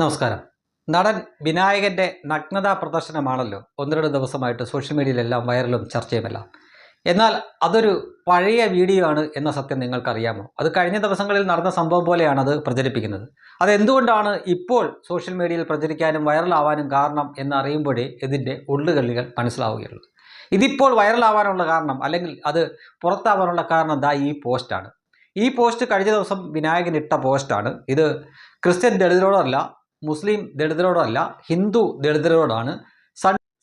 നമസ്കാരം. നടൻ വിനായകന്റെ നഗ്നതാ പ്രദർശനമാണല്ലോ ഒന്ന് രണ്ട് ദിവസമായിട്ട് സോഷ്യൽ മീഡിയയിലെല്ലാം വൈറലും ചർച്ചയുമെല്ലാം എന്നാൽ അതൊരു പഴയ വീഡിയോ ആണ് എന്ന സത്യം നിങ്ങൾക്കറിയാമോ? അത് കഴിഞ്ഞ ദിവസങ്ങളിൽ നടന്ന സംഭവം പോലെയാണ് അത് പ്രചരിപ്പിക്കുന്നത്. അതെന്തുകൊണ്ടാണ് ഇപ്പോൾ സോഷ്യൽ മീഡിയയിൽ പ്രചരിക്കാനും വൈറലാവാനും കാരണം എന്നറിയുമ്പോഴേ ഇതിന്റെ ഉള്ളുകളികൾ മനസ്സിലാവുകയുള്ളൂ. ഇതിപ്പോൾ വൈറലാവാനുള്ള കാരണം അല്ലെങ്കിൽ അത് പുറത്താവാനുള്ള കാരണം ദാ ഈ പോസ്റ്റാണ് ഈ പോസ്റ്റ് കഴിഞ്ഞ ദിവസം വിനായകൻ ഇട്ട പോസ്റ്റാണ് ഇത് ക്രിസ്ത്യൻ ദളിതരോടല്ല മുസ്ലിം ദളിതരോടല്ല ഹിന്ദു ദളിതരോടാണ്.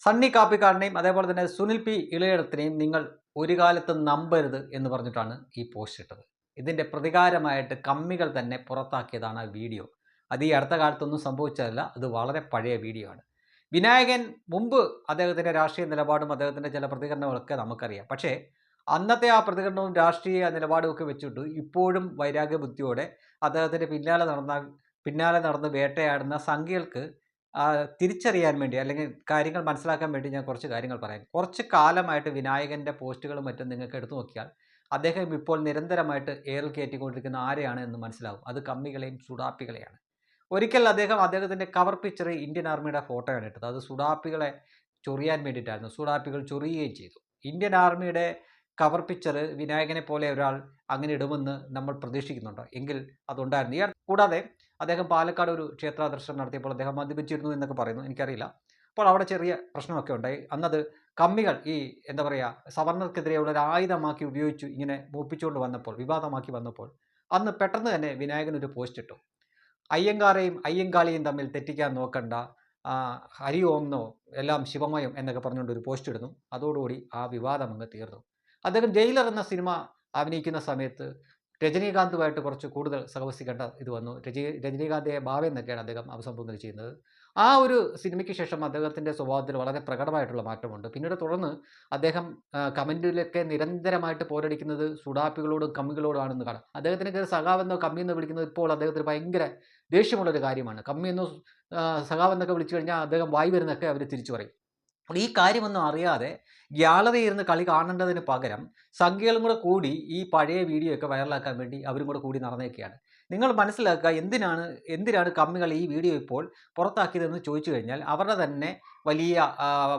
സണ്ണി കാപ്പിക്കാരനെയും അതേപോലെ തന്നെ സുനിൽ പി ഇളയിടത്തിനെയും നിങ്ങൾ ഒരു കാലത്ത് നമ്പരുത് എന്ന് പറഞ്ഞിട്ടാണ് ഈ പോസ്റ്റ് ഇട്ടത്. ഇതിന്റെ പ്രതികാരമായിട്ട് കമ്മികൾ തന്നെ പുറത്താക്കിയതാണ് ആ വീഡിയോ. അത് ഈ അടുത്ത കാലത്തൊന്നും സംഭവിച്ചതല്ല അത് വളരെ പഴയ വീഡിയോ ആണ്. വിനായകൻ മുമ്പ് അദ്ദേഹത്തിന്റെ രാഷ്ട്രീയ നിലപാടും അദ്ദേഹത്തിന്റെ ചില പ്രതികരണങ്ങളൊക്കെ നമുക്കറിയാം. പക്ഷേ അന്നത്തെ ആ പ്രതികരണവും രാഷ്ട്രീയ നിലപാടും ഒക്കെ വെച്ചിട്ട് ഇപ്പോഴും വൈരാഗ്യ ബുദ്ധിയോടെ അദ്ദേഹത്തിന്റെ പിന്നാലെ നടന്ന പിന്നാലെ നടന്ന് വേട്ടയാടുന്ന സംഖ്യകൾക്ക് തിരിച്ചറിയാൻ വേണ്ടി അല്ലെങ്കിൽ കാര്യങ്ങൾ മനസ്സിലാക്കാൻ വേണ്ടി ഞാൻ കുറച്ച് കാര്യങ്ങൾ പറയാം. കുറച്ച് കാലമായിട്ട് വിനായകന്റെ പോസ്റ്റുകളും മറ്റും നിങ്ങൾക്ക് എടുത്തു നോക്കിയാൽ അദ്ദേഹം ഇപ്പോൾ നിരന്തരമായിട്ട് ഏറിൽ കയറ്റിക്കൊണ്ടിരിക്കുന്ന ആരെയാണ് എന്ന് മനസ്സിലാവും. അത് കമ്മികളെയും സുഡാപ്പികളെയാണ്. ഒരിക്കൽ അദ്ദേഹം അദ്ദേഹത്തിന്റെ കവർ പിക്ചർ ഇന്ത്യൻ ആർമിയുടെ ഫോട്ടോയാണ് ഇട്ടത്. അത് സുഡാപ്പികളെ ചൊറിയാൻ വേണ്ടിയിട്ടായിരുന്നു. സുഡാപ്പികൾ ചൊറിയുകയും ചെയ്തു. ഇന്ത്യൻ ആർമിയുടെ കവർ പിക്ചർ വിനായകനെ പോലെ ഒരാൾ അങ്ങനെ ഇടുമെന്ന് നമ്മൾ പ്രതീക്ഷിക്കുന്നുണ്ട്. എങ്കിൽ അതുണ്ടായിരുന്നു. ഇയാൾ കൂടാതെ അദ്ദേഹം പാലക്കാട് ഒരു ക്ഷേത്ര ദർശനം നടത്തിയപ്പോൾ അദ്ദേഹം മദ്യപിച്ചിരുന്നു എന്നൊക്കെ പറയുന്നു. എനിക്കറിയില്ല. അപ്പോൾ അവിടെ ചെറിയ പ്രശ്നമൊക്കെ ഉണ്ടായി. അന്നത് കമ്മികൾ ഈ എന്താ പറയുക സവർണർക്കെതിരെയുള്ള ഒരു ആയുധമാക്കി ഉപയോഗിച്ചു ഇങ്ങനെ മൂപ്പിച്ചുകൊണ്ട് വന്നപ്പോൾ വിവാദമാക്കി വന്നപ്പോൾ അന്ന് പെട്ടെന്ന് തന്നെ വിനായകൻ ഒരു പോസ്റ്റ് ഇട്ടു. അയ്യങ്കാരെയും അയ്യങ്കാളിയും തമ്മിൽ തെറ്റിക്കാൻ നോക്കണ്ട. ഹരി ഓംനോ എല്ലാം ശിവമയം എന്നൊക്കെ പറഞ്ഞുകൊണ്ട് ഒരു പോസ്റ്റ് ഇടുന്നു. അതോടുകൂടി ആ വിവാദം അങ്ങ് തീർന്നു. അദ്ദേഹം ജയിലർ എന്ന സിനിമ അഭിനയിക്കുന്ന സമയത്ത് രജനീകാന്തുമായിട്ട് കുറച്ച് കൂടുതൽ സഹവസിക്കേണ്ട ഇത് വന്നു. രജി രജനീകാന്തിയെ ഭാവ എന്നൊക്കെയാണ് അദ്ദേഹം അഭിസംബോധന ചെയ്യുന്നത്. ആ ഒരു സിനിമയ്ക്ക് ശേഷം അദ്ദേഹത്തിന്റെ സ്വഭാവത്തിൽ വളരെ പ്രകടമായിട്ടുള്ള മാറ്റമുണ്ട്. പിന്നീട് തുടർന്ന് അദ്ദേഹം കമന്റിലൊക്കെ നിരന്തരമായിട്ട് പോരടിക്കുന്നത് സുഡാപ്പികളോടും കമ്മികളോടാണെന്ന് കാണാം. അദ്ദേഹത്തിന് സഖാവെന്നോ കമ്മിയെന്നോ വിളിക്കുന്നത് ഇപ്പോൾ അദ്ദേഹത്തിന് ഭയങ്കര ദേഷ്യമുള്ളൊരു കാര്യമാണ്. കമ്മിയെന്നോ സഖാവെന്നൊക്കെ വിളിച്ചു കഴിഞ്ഞാൽ അദ്ദേഹം വായി വരുന്നൊക്കെ അവർ തിരിച്ചു പറയും. അപ്പോൾ ഈ കാര്യമൊന്നും അറിയാതെ ഗ്യാലറി ഇരുന്ന് കളി കാണേണ്ടതിന് പകരം സംഖ്യകളും കൂടെ കൂടി ഈ പഴയ വീഡിയോ ഒക്കെ വൈറലാക്കാൻ വേണ്ടി അവരും കൂടെ കൂടി നടന്നേക്കുകയാണ് നിങ്ങൾ മനസ്സിലാക്കുക എന്തിനാണ് എന്തിനാണ് കമ്മികൾ ഈ വീഡിയോ ഇപ്പോൾ പുറത്താക്കിയതെന്ന് ചോദിച്ചു കഴിഞ്ഞാൽ അവരുടെ തന്നെ വലിയ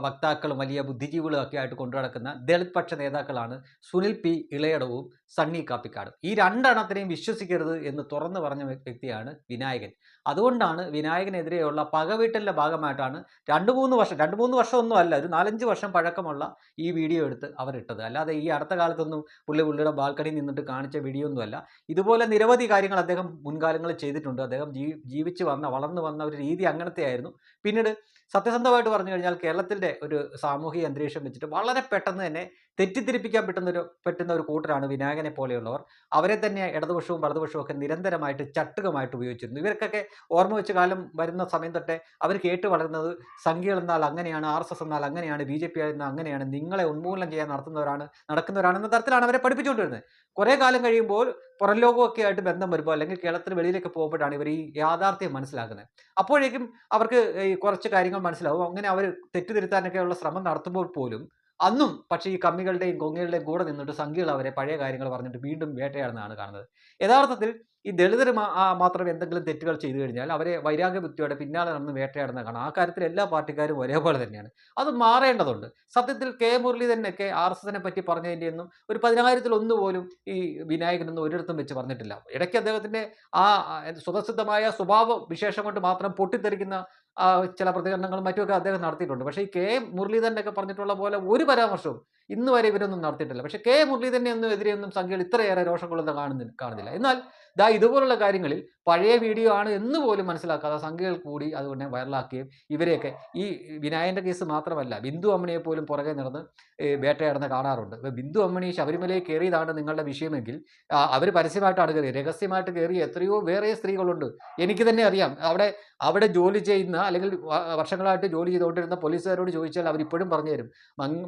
വക്താക്കളും വലിയ ബുദ്ധിജീവികളും ഒക്കെ ആയിട്ട് കൊണ്ടു നടക്കുന്ന ദളിത് പക്ഷ നേതാക്കളാണ് സുനിൽ പി. ഇളയടവും സണ്ണി കാപ്പിക്കാടും. ഈ രണ്ടെണ്ണത്തിനെയും വിശ്വസിക്കരുത് എന്ന് തുറന്നു പറഞ്ഞ വ്യക്തിയാണ് വിനായകൻ. അതുകൊണ്ടാണ് വിനായകനെതിരെയുള്ള പകവീട്ടലിന്റെ ഭാഗമായിട്ടാണ് രണ്ട് മൂന്ന് വർഷം രണ്ട് മൂന്ന് വർഷമൊന്നും അല്ല ഒരു നാലഞ്ച് വർഷം പഴക്കമുള്ള ഈ വീഡിയോ എടുത്ത് അവരിട്ടത് അല്ലാതെ ഈ അടുത്ത കാലത്തൊന്നും പുള്ളി പുള്ളിയുടെ ബാൽക്കണിയിൽ നിന്നിട്ട് കാണിച്ച വീഡിയോ ഒന്നുമല്ല. ഇതുപോലെ നിരവധി കാര്യങ്ങൾ അദ്ദേഹം മുൻകാലങ്ങളിൽ ചെയ്തിട്ടുണ്ട്. അദ്ദേഹം ജീ ജീവിച്ച് വന്ന വളർന്നു വന്ന ഒരു രീതി അങ്ങനത്തെ ആയിരുന്നു പിന്നീട് സത്യസന്ധമായിട്ട് പറഞ്ഞു കഴിഞ്ഞാൽ കേരളത്തിന്റെ ഒരു സാമൂഹിക അന്തരീക്ഷം വെച്ചിട്ട് വളരെ പെട്ടെന്ന് തന്നെ തെറ്റിദ്ധരിപ്പിക്കാൻ പറ്റുന്ന ഒരു പറ്റുന്ന ഒരു കൂട്ടരാണ് വിനായകനെ പോലെയുള്ളവർ. അവരെ തന്നെ ഇടതുപക്ഷവും വലതുപക്ഷവും ഒക്കെ നിരന്തരമായിട്ട് ചട്ടുകമായിട്ട് ഉപയോഗിച്ചിരുന്നു. ഇവർക്കൊക്കെ ഓർമ്മ വെച്ച കാലം വരുന്ന സമയം തൊട്ടേ അവർ കേട്ട് വളരുന്നത് സംഖ്യകൾ എന്നാൽ അങ്ങനെയാണ് ആർ എസ് എസ് എന്നാൽ അങ്ങനെയാണ് ബി ജെ പി എന്നാൽ അങ്ങനെയാണ് നിങ്ങളെ ഉന്മൂലനം ചെയ്യാൻ നടത്തുന്നവരാണ് നടക്കുന്നവരാണ് എന്ന തരത്തിലാണ് അവരെ പഠിപ്പിച്ചുകൊണ്ടിരുന്നത്. കുറേ കാലം കഴിയുമ്പോൾ പുറം ലോകമൊക്കെ ആയിട്ട് ബന്ധം വരുമ്പോൾ അല്ലെങ്കിൽ കേരളത്തിന് വെളിയിലേക്ക് പോകുമ്പോഴാണ് ഇവർ ഈ യാഥാർത്ഥ്യം മനസ്സിലാക്കുന്നത്. അപ്പോഴേക്കും അവർക്ക് ഈ കുറച്ച് കാര്യങ്ങൾ മനസ്സിലാവും. അങ്ങനെ അവർ തെറ്റിദ്ധരുത്താനൊക്കെയുള്ള ശ്രമം നടത്തുമ്പോൾ പോലും അന്നും പക്ഷേ ഈ കമ്മികളുടെയും കൊങ്ങയുടെയും കൂടെ നിന്നിട്ട് സംഖ്യകൾ അവരെ പഴയ കാര്യങ്ങൾ പറഞ്ഞിട്ട് വീണ്ടും വേട്ടയാടുന്നതാണ് കാണുന്നത്. യഥാർത്ഥത്തിൽ ഈ ദളിതർ മാത്രം എന്തെങ്കിലും തെറ്റുകൾ ചെയ്തു കഴിഞ്ഞാൽ അവരെ വൈരാഗ്യ ബുദ്ധിയോടെ പിന്നാലെ നടന്ന് വേട്ടയാടുന്ന കാണാം. ആ കാര്യത്തിൽ എല്ലാ പാർട്ടിക്കാരും ഒരേപോലെ തന്നെയാണ്. അത് മാറേണ്ടതുണ്ട്. സത്യത്തിൽ കെ മുരളീധരനൊക്കെ ആർ എസ് എസിനെ പറ്റി പറഞ്ഞതിന്റെ ഒന്നും ഒരു പതിനായിരത്തിൽ ഒന്ന് പോലും ഈ വിനായകനൊന്നും ഒരിടത്തും വെച്ച് പറഞ്ഞിട്ടില്ല. ഇടയ്ക്ക് അദ്ദേഹത്തിന്റെ ആ ആ, സ്വതസിദ്ധമായ സ്വഭാവ വിശേഷം കൊണ്ട് മാത്രം പൊട്ടിത്തെറിക്കുന്ന ചില പ്രതികരണങ്ങളും മറ്റുമൊക്കെ അദ്ദേഹം നടത്തിയിട്ടുണ്ട്. പക്ഷേ ഈ കെ മുരളീധരനൊക്കെ പറഞ്ഞിട്ടുള്ള പോലെ ഒരു പരാമർശവും ഇന്ന് വരെ ഇവരൊന്നും നടത്തിയിട്ടില്ല. പക്ഷേ കെ മുരളീധരനെ ഒന്നും എതിരെയൊന്നും സംഖ്യകൾ ഇത്രയേറെ രോഷം കൊള്ളുന്ന കാണുന്നില്ല കാണുന്നില്ല. എന്നാൽ ദാ ഇതുപോലുള്ള കാര്യങ്ങളിൽ പഴയ വീഡിയോ ആണ് എന്ന് പോലും മനസ്സിലാക്കാതെ സംഖ്യകൾ കൂടി അതുകൊണ്ട് വൈറലാക്കുകയും ഇവരെയൊക്കെ ഈ വിനായന്റെ കേസ് മാത്രമല്ല ബിന്ദു അമ്മണിയെ പോലും പുറകെ നടന്ന് വേട്ടയാടുന്ന കാണാറുണ്ട്. ബിന്ദു അമ്മണി ശബരിമലയിൽ കയറിയതാണ് നിങ്ങളുടെ വിഷയമെങ്കിൽ അവർ പരസ്യമായിട്ടാണ് കയറിയത്. രഹസ്യമായിട്ട് കയറിയ എത്രയോ വേറെ സ്ത്രീകളുണ്ട്. എനിക്ക് തന്നെ അറിയാം. അവിടെ അവിടെ ജോലി ചെയ്യുന്ന അല്ലെങ്കിൽ വർഷങ്ങളായിട്ട് ജോലി ചെയ്തുകൊണ്ടിരുന്ന പോലീസുകാരോട് ചോദിച്ചാൽ അവരിപ്പോഴും പറഞ്ഞു തരും. മങ്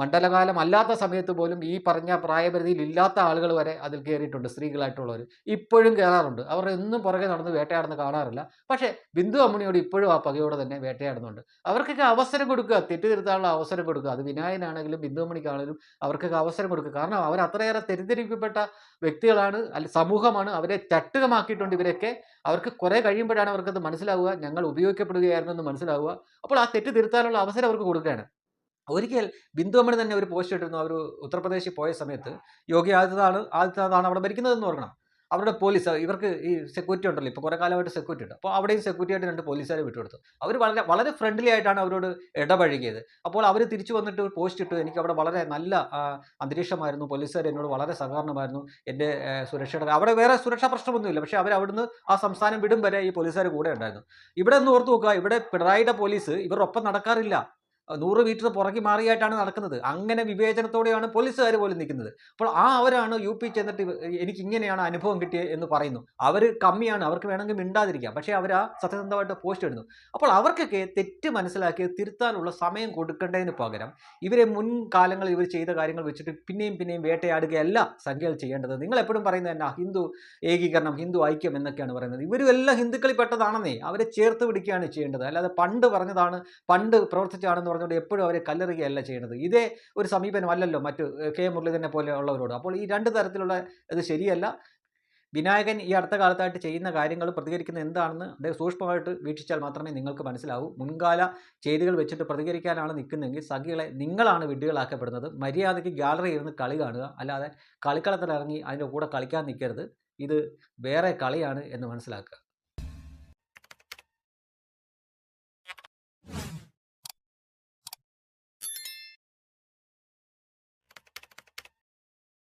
മണ്ഡലകാലത്തല്ലാതെ മണ്ഡലകാലം അല്ലാത്ത സമയത്ത് പോലും ഈ പറഞ്ഞ പ്രായപരിധിയിൽ ഇല്ലാത്ത ആളുകൾ വരെ അതിൽ കയറിയിട്ടുണ്ട് സ്ത്രീകളായിട്ടുള്ളവർ ഇപ്പോഴും കയറാറുണ്ട് അവർ എന്നും പുറകെ നടന്ന് വേട്ടയാടുന്ന കാണാറില്ല. പക്ഷേ ബിന്ദു അമ്മണിയോട് ഇപ്പോഴും ആ പകയോടെ തന്നെ വേട്ടയാടുന്നുണ്ട്. അവർക്കൊക്കെ അവസരം കൊടുക്കുക തെറ്റിതിരുത്താനുള്ള അവസരം കൊടുക്കുക. അത് വിനായനാണെങ്കിലും ബിന്ദു അമ്മണിക്കാണെങ്കിലും അവർക്കൊക്കെ അവസരം കൊടുക്കുക. കാരണം അവർ അത്രയേറെ തെറ്റിദ്ധരിക്കപ്പെട്ട വ്യക്തികളാണ് അല്ല സമൂഹമാണ്. അവരെ ചട്ടുകമാക്കിയിട്ടുണ്ട് ഇവരൊക്കെ. അവർക്ക് കുറേ കഴിയുമ്പോഴാണ് അവർക്കത് മനസ്സിലാവുക. ഞങ്ങൾ ഉപയോഗിക്കപ്പെടുകയായിരുന്നു എന്ന് മനസ്സിലാവുക. അപ്പോൾ ആ തെറ്റ് തിരുത്താനുള്ള അവസരം അവർക്ക് കൊടുക്കുകയാണ്. ഒരിക്കൽ ബിന്ദു അമ്മണി തന്നെ ഒരു പോസ്റ്റ് ഇട്ടിരുന്നു. അവർ ഉത്തർപ്രദേശിൽ പോയ സമയത്ത് യോഗി ആദിത്യനാഥാണ് ആദിത്യനാഥാണ് അവിടെ ഭരിക്കുന്നതെന്ന് ഓർക്കണം. അവരുടെ പോലീസ് ഇവർക്ക് ഈ സെക്യൂരിറ്റി ഉണ്ടല്ലോ. ഇപ്പോൾ കുറേ കാലമായിട്ട് സെക്യൂരിറ്റി ഉണ്ട്. അപ്പോൾ അവിടെയും സെക്യൂരിറ്റി ആയിട്ട് രണ്ട് പോലീസുകാരെ വിട്ടുകൊടുത്തു. അവർ വളരെ വളരെ ഫ്രണ്ട്ലി ആയിട്ടാണ് അവരോട് ഇടപഴകിയത്. അപ്പോൾ അവർ തിരിച്ചു വന്നിട്ട് ഒരു പോസ്റ്റ് ഇട്ടു. എനിക്ക് അവിടെ വളരെ നല്ല അന്തരീക്ഷമായിരുന്നു. പോലീസുകാർ എന്നോട് വളരെ സഹകരണമായിരുന്നു. എന്റെ സുരക്ഷയുടെ അവിടെ വേറെ സുരക്ഷാ പ്രശ്നമൊന്നുമില്ല. പക്ഷേ അവർ അവിടുന്ന് ആ സംസ്ഥാനം വിടും വരെ ഈ പോലീസുകാർ കൂടെ ഉണ്ടായിരുന്നു. ഇവിടെ ഒന്ന് ഓർത്ത് നോക്കുക. ഇവിടെ പിണറായിയുടെ പോലീസ് ഇവരൊപ്പം നടക്കാറില്ല. നൂറ് മീറ്റർ പുറകെ മാറിയായിട്ടാണ് നടക്കുന്നത്. അങ്ങനെ വിവേചനത്തോടെയാണ് പോലീസുകാർ പോലും നിൽക്കുന്നത്. അപ്പോൾ ആ അവരാണ് യു പി ചെന്നിട്ട് എനിക്ക് ഇങ്ങനെയാണ് അനുഭവം കിട്ടിയത് എന്ന് പറയുന്നു. അവർ കമ്മിയാണ് അവർക്ക് വേണമെങ്കിൽ മിണ്ടാതിരിക്കാം. പക്ഷേ അവർ ആ സത്യസന്ധമായിട്ട് പോസ്റ്റ് ഇടുന്നു. അപ്പോൾ അവർക്കൊക്കെ തെറ്റ് മനസ്സിലാക്കി തിരുത്താനുള്ള സമയം കൊടുക്കേണ്ടതിന് പകരം ഇവരെ മുൻകാലങ്ങളിൽ ഇവർ ചെയ്ത കാര്യങ്ങൾ വെച്ചിട്ട് പിന്നെയും പിന്നെയും വേട്ടയാടുകയല്ല സംഖ്യകൾ ചെയ്യേണ്ടത്. നിങ്ങൾ എപ്പോഴും പറയുന്നത് തന്നെ ഹിന്ദു ഏകീകരണം ഹിന്ദു ഐക്യം എന്നൊക്കെയാണ് പറയുന്നത്. ഇവരും എല്ലാം ഹിന്ദുക്കളിൽ പെട്ടതാണെന്നേ അവരെ ചേർത്ത് പിടിക്കുകയാണ് ചെയ്യേണ്ടത്. അല്ലാതെ പണ്ട് പറഞ്ഞതാണ് പണ്ട് പ്രവർത്തിച്ചാണെന്ന് പറഞ്ഞുകൊണ്ട് എപ്പോഴും അവരെ കല്ലെറുകയല്ല ചെയ്യുന്നത് ഇതേ ഒരു സമീപനമല്ലല്ലോ മറ്റു കെ മുരളീധരനെ പോലെയുള്ളവരോട്. അപ്പോൾ ഈ രണ്ട് തരത്തിലുള്ള ഇത് ശരിയല്ല. വിനായകൻ ഈ അടുത്ത കാലത്തായിട്ട് ചെയ്യുന്ന കാര്യങ്ങൾ പ്രതികരിക്കുന്നത് എന്താണെന്ന് അദ്ദേഹം സൂക്ഷ്മമായിട്ട് വീക്ഷിച്ചാൽ മാത്രമേ നിങ്ങൾക്ക് മനസ്സിലാവൂ. മുൻകാല ചെയ്തികൾ വെച്ചിട്ട് പ്രതികരിക്കാനാണ് നിൽക്കുന്നതെങ്കിൽ സഖികളെ നിങ്ങളാണ് വിഡ്ഢികളാക്കപ്പെടുന്നത്. മര്യാദയ്ക്ക് ഗ്യാലറി ഇരുന്ന് കളി കാണുക. അല്ലാതെ കളിക്കളത്തിലിറങ്ങി അതിന്റെ കൂടെ കളിക്കാൻ നിൽക്കരുത്. ഇത് വേറെ കളിയാണ് എന്ന് മനസ്സിലാക്കുക.